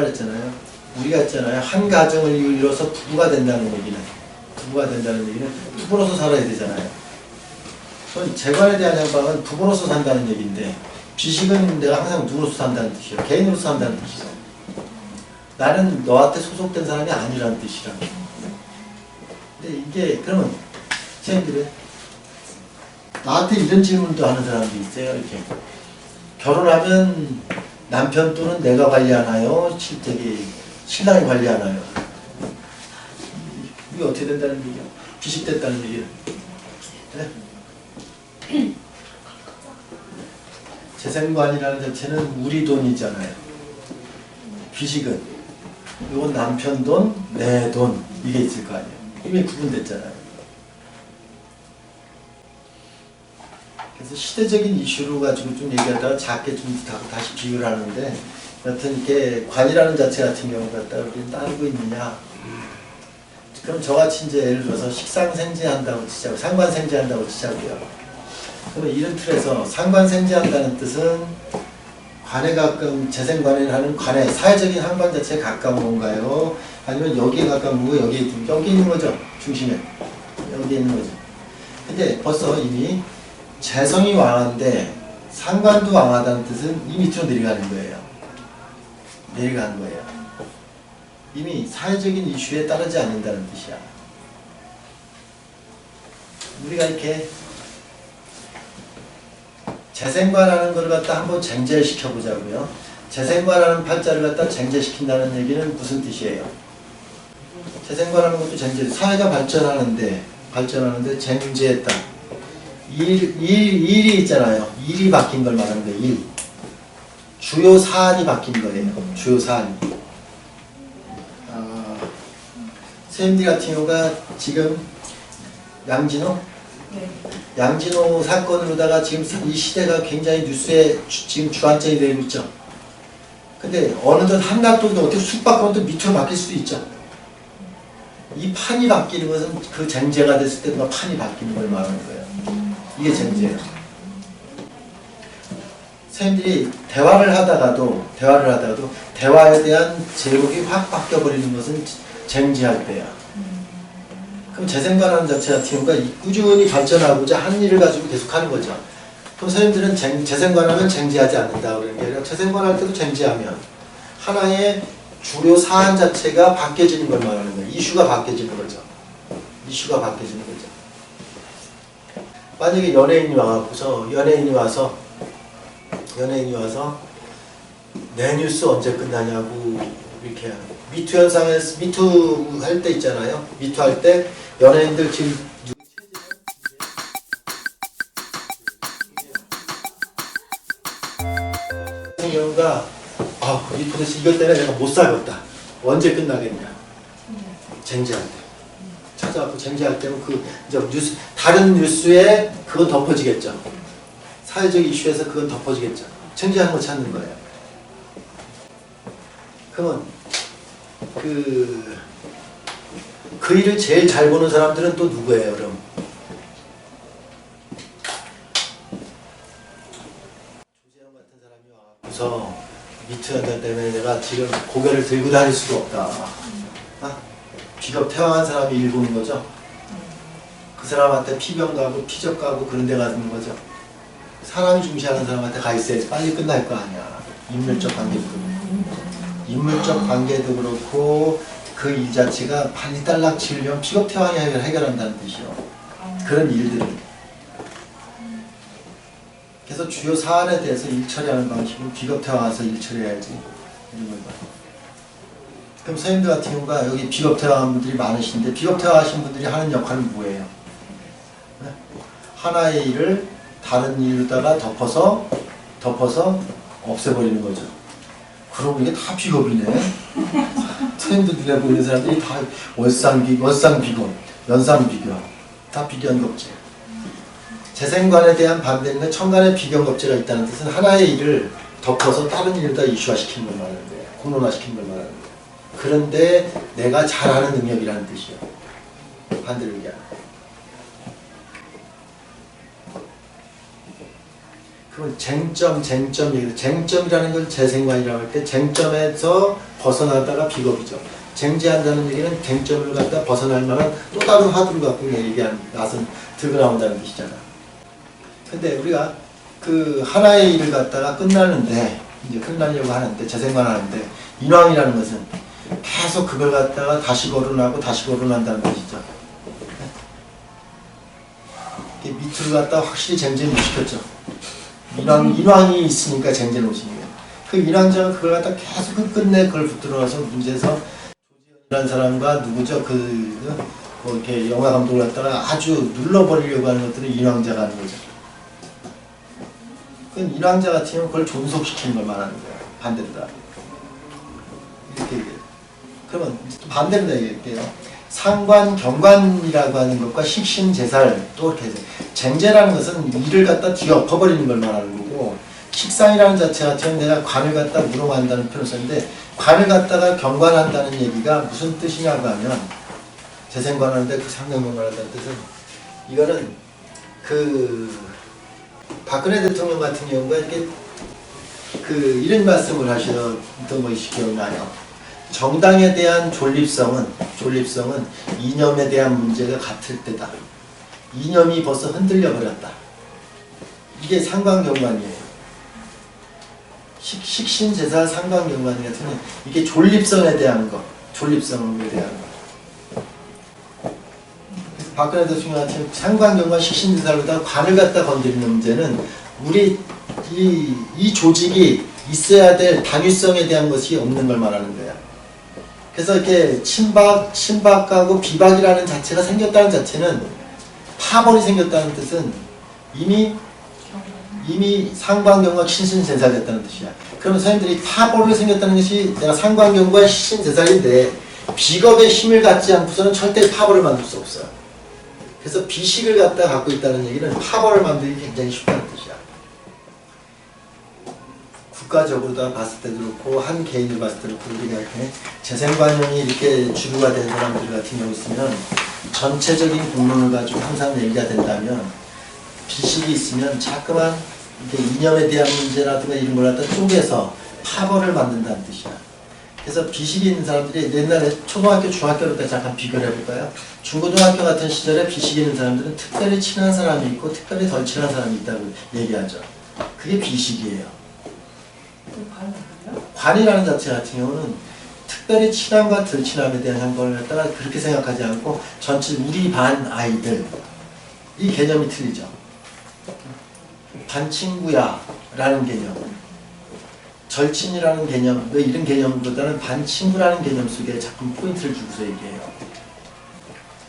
그랬잖아요. 우리가 했잖아요. 한 가정을 이뤄서 부부가 된다는 얘기는 부부가 된다는 얘기는 부부로서 살아야 되잖아요. 그건 재관에 대한 향방은 부부로서 산다는 얘기인데 비식은 내가 항상 누구로서 산다는 뜻이에요. 개인으로서 산다는 뜻이죠. 나는 너한테 소속된 사람이 아니라는 뜻이라. 근데 이게 그러면 선생님들은 나한테 이런 질문도 하는 사람도 있어요. 이렇게 결혼하면 남편 또는 내가 관리하나요? 실제기 신랑이 관리하나요? 이게 어떻게 된다는 얘기야? 비식됐다는 얘기야. 네? 재생관이라는 자체는 우리 돈이잖아요. 비식은 이건 남편 돈, 내 돈 이게 있을 거 아니에요. 이미 구분됐잖아요. 그래서 시대적인 이슈로 가지고 좀 얘기하다가 작게 좀 다- 다시 비교를 하는데 여튼 이렇게 관이라는 자체 같은 경우 갖다 우리는 따르고 있느냐. 그럼 저같이 이제 예를 들어서 식상생재한다고 치자고 상관생재한다고 치자고요. 그러면 이런 틀에서 상관생재한다는 뜻은 관에 가까운 재생관이라는 관에 사회적인 항관 자체에 가까운 건가요? 아니면 여기에 가까운 거고 여기에 좀- 여기 있는 거죠 중심에. 여기 있는 거죠. 근데 벌써 이미 재성이 왕한데 상관도 왕하다는 뜻은 이 밑으로 내려가는 거예요. 내려가는 거예요. 이미 사회적인 이슈에 따르지 않는다는 뜻이야. 우리가 이렇게 재생관하는 걸 갖다 한번 쟁제시켜 보자고요. 재생관하는 팔자를 갖다 쟁제시킨다는 얘기는 무슨 뜻이에요? 재생관하는 것도 쟁제. 사회가 발전하는데 발전하는데 쟁제했다. 일, 일, 일이 있잖아요. 일이 바뀐 걸 말하는 거예요. 일. 주요 사안이 바뀐 거예요. 주요 사안이. 아, 선생님들 같은 경우가 지금 양진호? 네. 양진호 사건으로다가 지금 이 시대가 굉장히 뉴스에 주- 지금 주안점이 되고 있죠. 근데 어느덧 한낮도 어떻게 또 밑으로 바뀔 수도 있죠. 이 판이 바뀌는 것은 그 쟁제가 됐을 때 누가 판이 바뀌는 걸 말하는 거예요. 이게 쟁제예요. 선생님들이 대화를 하다가도 대화를 하다가도 대화에 대한 제목이 확 바뀌어 버리는 것은 쟁제할 때야. 그럼 재생관하는 자체 같은 경우가 이 꾸준히 발전하고자 한 일을 가지고 계속 하는 거죠. 그럼 선생님들은 쟁, 재생관하면 쟁제하지 않는다 그러는 게 아니라 재생관할 때도 쟁제하면 하나의 주요 사안 자체가 바뀌어지는 걸 말하는 거예요. 이슈가 바뀌어지는 거죠. 이슈가 바뀌어지는 거죠. 만약에 연예인이 와서 연예인이 와서 연예인이 와서 내 뉴스 언제 끝나냐고 이렇게. 미투 현상에서 미투 할 때 있잖아요. 미투 할 때 연예인들 지금 같은 경우가 아, 이 도대체 이것 때문에 내가 못 살겠다. 언제 끝나겠냐. 때. 찾아갖고 쟁제할 때는 그 이제 뉴스 다른 뉴스에 그건 덮어지겠죠. 사회적 이슈에서 그건 덮어지겠죠. 쟁제하는 거 찾는 거예요. 그러면 그, 그 일을 제일 잘 보는 사람들은 또 누구예요, 그럼? 조재현 같은 사람이 와서 연단 때문에 내가 지금 고개를 들고 다닐 수가 없다. 아? 비겁 태왕한 사람이 일 보는 거죠. 그 사람한테 피병 가고 피적 가고 그런 데 가는 거죠. 사람이 중시하는 사람한테 가 있어야지 빨리 끝날 거 아니야. 인물적 관계도 그렇고. 인물적 관계도 그렇고 그 일 자체가 빨리 딸락 치려면 태왕이 해결, 해결한다는 뜻이요. 그런 일들을. 그래서 주요 사안에 대해서 일 처리하는 방식은 비겁 태왕해서 일 처리해야지. 이런 걸 봐요. 그럼 선생님들 같은 경우가 여기 비겁 태왕한 분들이 많으신데 비겁 태왕하신 분들이 하는 역할은 뭐예요? 네? 하나의 일을 다른 일로다가 덮어서 덮어서 없애버리는 거죠. 그러고 이게 다 비겁이네. 선생님들 눈에 보이는 사람들이 다 월상 비 월상 비겁, 연상 비교, 다 비견겁제. 재생관에 대한 반대는 청간의 비견겁제가 있다는 뜻은 하나의 일을 덮어서 다른 일에다 이슈화시키는 걸 말하는 거예요. 공론화시키는 걸 말하는 거예요. 그런데 내가 잘하는 능력이라는 뜻이요. 반대로 얘기하는. 그건 쟁점, 쟁점 얘기 쟁점이라는 걸 재생관이라고 할 때 쟁점에서 벗어나다가 비겁이죠. 쟁제한다는 얘기는 쟁점을 갖다 벗어날 만한 또 다른 화두를 갖고 얘기한 나선 들고 나온다는 뜻이잖아. 근데 우리가 그 하나의 일을 갖다가 끝나는데 이제 끝나려고 하는데 재생관 하는데 인왕이라는 것은 계속 그걸 갖다가 다시 거론하고 다시 거론한다는 것이죠. 이렇게 밑으로 갖다 확실히 못 시켰죠. 인왕, 인왕이 있으니까 쟁제 놓으시는 거예요. 그 인왕자가 그걸 갖다 계속 끝끝내 그걸 붙들어서 문제에서 조지현이라는 사람과 누구죠? 그, 뭐 이렇게 영화 감독을 갖다가 아주 눌러버리려고 하는 것들은 인왕자가 하는 거죠. 그 인왕자 같은 경우는 그걸 존속시키는 걸 말하는 거예요. 반대로 다. 이렇게 얘기해요. 그러면 반대로 얘기할게요. 상관, 경관이라고 하는 것과 식신, 제살 또 이렇게 쟁제라는 것은 일을 갖다 뒤엎어버리는 걸 말하는 거고 식상이라는 자체 같은 내가 관을 갖다 표현을 썼는데 관을 갖다가 경관한다는 얘기가 무슨 뜻이냐고 하면 재생관하는데 그 상경경관한다는 뜻은 이거는 그 박근혜 대통령 같은 경우가 이렇게 그 이런 말씀을 하셨던 것이 기억나요. 정당에 대한 존립성은 존립성은 이념에 대한 문제가 같을 때다. 이념이 벌써 흔들려 버렸다. 이게 상관경관이에요. 식, 식신제사 상관경관 같은 경우는 이게 존립성에 대한 것, 존립성에 대한 것. 박근혜 대통령 같은 상관경관 식신제사로다 관을 갖다 건드리는 문제는 우리 이, 이 조직이 있어야 될 당위성에 대한 것이 없는 걸 말하는 거야. 그래서 이렇게 친박, 친박하고 비박이라는 자체가 생겼다는 자체는 파벌이 생겼다는 뜻은 이미 이미 상관경과 신신제사됐다는 뜻이야. 그러면 사람들이 파벌로 생겼다는 것이 내가 상관경과 신신제사인데 비겁의 힘을 갖지 않고서는 절대 파벌을 만들 수 없어요. 그래서 비식을 갖다 갖고 있다는 얘기는 파벌을 만들기 굉장히 쉽다는 뜻이야. 국가적으로 다 봤을 때도 그렇고 한 개인을 봤을 때도 그렇고 우리가 이렇게 재생관념이 이렇게 주류가 된 사람들 같은 경우 있으면 전체적인 공론을 가지고 항상 얘기가 된다면 비식이 있으면 자꾸만 이렇게 이념에 대한 문제라든가 이런 걸 갖다 쪼개서 파벌을 만든다는 뜻이야. 그래서 비식이 있는 사람들이 옛날에 초등학교, 중학교로 때 잠깐 비교를 해볼까요? 중고등학교 같은 시절에 비식이 있는 사람들은 특별히 친한 사람이 있고 특별히 덜 친한 사람이 있다고 얘기하죠. 그게 비식이에요. 관이라는 자체 같은 경우는 특별히 친함과 덜 친함에 대한 걸 갖다가 그렇게 생각하지 않고 전체 우리 반 아이들 이 개념이 틀리죠. 반 친구야 라는 개념 절친이라는 개념 왜 이런 개념보다는 반 친구라는 개념 속에 자꾸 포인트를 주고서 얘기해요.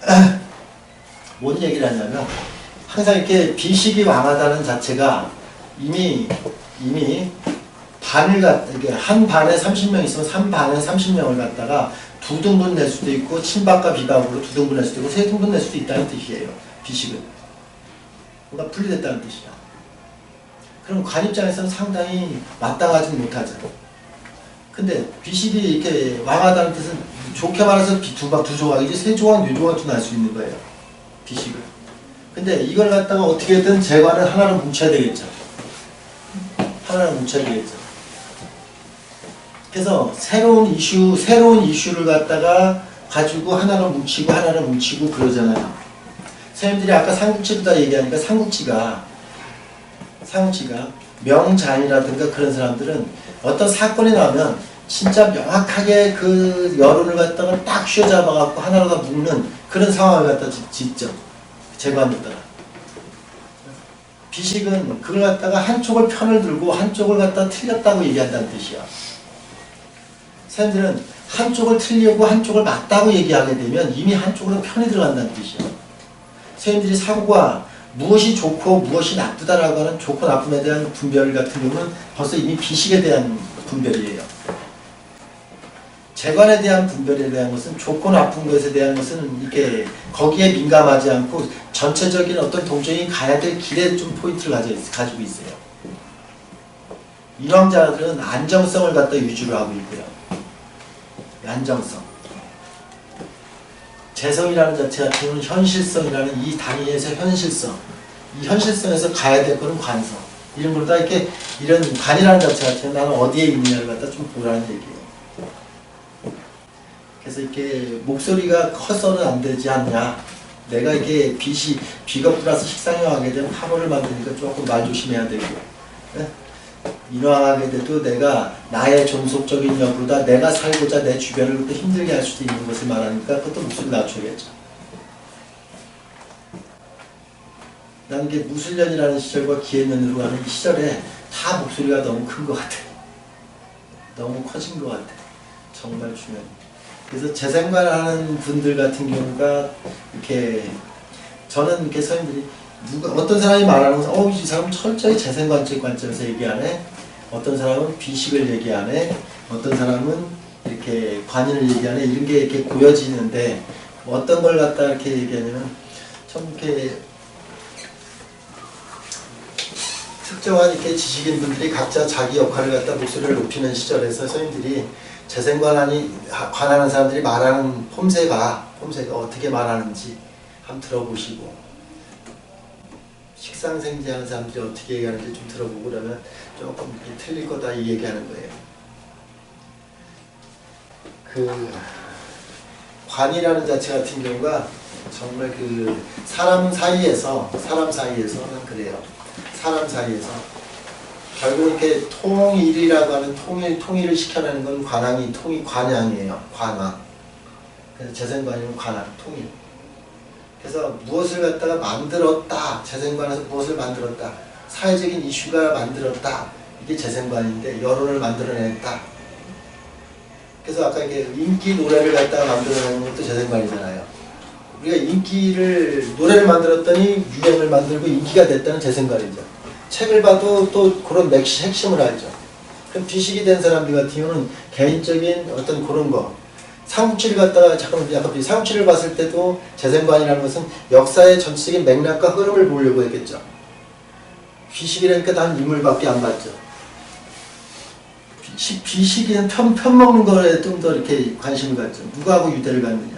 뭔 얘기를 하냐면 항상 이렇게 비식이 왕하다는 자체가 이미 이미 반을 갖 이게 한 반에 30명 있으면 3반에 30명을 갖다가 두 등분 낼 수도 있고 친박과 비박으로 두 등분 낼 수도 있고 세 등분 낼 수도 있다는 뜻이에요. 비식은. 뭔가 분리됐다는 뜻이야. 그럼 관 입장에서는 상당히 마땅하지 못하죠. 근데 비식이 이렇게 왕하다는 뜻은 좋게 말해서 비- 두, 박- 두 조각이지 세 조각, 네 조각도 날 수 있는 거예요. 비식을. 근데 이걸 갖다가 어떻게든 재관을 하나로 뭉쳐야 되겠죠. 하나로 뭉쳐야 되겠죠. 그래서 새로운 이슈, 새로운 이슈를 갖다가 가지고 하나로 뭉치고 하나로 뭉치고 그러잖아요. 선생님들이 아까 삼국지보다 얘기하니까 삼국지가 삼국지가 명장이라든가 그런 사람들은 어떤 사건이 나면 진짜 명확하게 그 여론을 갖다가 딱 휘어잡아갖고 하나로 다 묶는 그런 상황을 갖다 짓- 짓죠. 제관을 따라. 비식은 그걸 갖다가 한쪽을 편을 들고 한쪽을 갖다 틀렸다고 얘기한다는 뜻이야. 사람들은 한쪽을 틀리고 한쪽을 맞다고 얘기하게 되면 이미 한쪽으로 편이 들어간다는 뜻이야. 사람들이 사고가 무엇이 좋고 무엇이 나쁘다라고 하는 좋고 나쁨에 대한 분별 같은 경우는 벌써 이미 비식에 대한 분별이에요. 재관에 대한 분별에 대한 것은 좋고 나쁜 것에 대한 것은 이렇게 거기에 민감하지 않고 전체적인 어떤 동정이 가야 될 길에 좀 포인트를 가지고 있어요. 인왕자들은 안정성을 갖다 유지를 하고 있고요. 안정성. 재성이라는 자체 같은 경우는 현실성이라는 이 단위에서 현실성. 이 현실성에서 가야 될 거는 관성. 이런 걸 다 이렇게 이런 관이라는 자체 같은 나는 어디에 있느냐를 갖다 좀 보라는 얘기예요. 그래서 이렇게 목소리가 커서는 안 되지 않냐. 내가 이게 빛이 비가 플러스 식상형하게 되면 화보를 만드니까 조금 말 조심해야 되고 예? 인화하게 돼도 내가 나의 존속적인 여보다 내가 살고자 내 주변을 힘들게 할 수도 있는 것을 말하니까 그것도 목소리 낮춰야겠죠. 난 이게 무술년이라는 시절과 기해년으로 가는 이 시절에 다 목소리가 너무 큰 것 같아. 너무 커진 것 같아. 정말 중요해. 그래서 재생관하는 분들 같은 경우가 이렇게 저는 이렇게 선생님들이 누가 어떤 사람이 말하는 것은 어이 사람 철저히 재생관적 관점에서 얘기하네. 어떤 사람은 비식을 얘기하네. 어떤 사람은 이렇게 관인을 얘기하네. 이런 게 이렇게 보여지는데 어떤 걸 갖다 이렇게 얘기하냐면 좀 이렇게 특정한 이렇게 지식인 분들이 각자 자기 역할을 갖다 목소리를 높이는 시절에서 선생님들이 재생관하니 관하는 사람들이 말하는 폼새가 폼새가 어떻게 말하는지 한번 들어보시고 식상생지하는 사람들이 어떻게 얘기하는지 좀 들어보고 그러면 조금 틀릴 거다 이 얘기하는 거예요. 그 관이라는 자체 같은 경우가 정말 그 사람 사이에서 사람 사이에서는 그래요. 사람 사이에서 결국 이렇게 통일이라고 하는 통일 통일을 시켜내는 건 관왕이 통일 관양이에요. 관왕. 그래서 재생관이면 관왕 통일. 그래서 무엇을 갖다가 만들었다. 재생관에서 무엇을 만들었다. 사회적인 이슈가 만들었다. 이게 재생관인데 여론을 만들어냈다. 그래서 아까 이게 인기 노래를 갖다가 만들어내는 것도 재생관이잖아요. 우리가 인기를 노래를 만들었더니 유행을 만들고 인기가 됐다는 재생관이죠. 책을 봐도 또 그런 맥시 핵심을 알죠. 그럼 비식이 된 사람들 같은 경우는 개인적인 어떤 그런 거 삼국지를 갖다가 잠깐만 약간 삼국지를 봤을 때도 재생관이라는 것은 역사의 전체적인 맥락과 흐름을 보려고 했겠죠. 비식이라니까 난 인물밖에 안 봤죠. 비식, 비식이는 편, 편 먹는 거에 좀 더 이렇게 관심을 갖죠. 누구하고 유대를 갖느냐.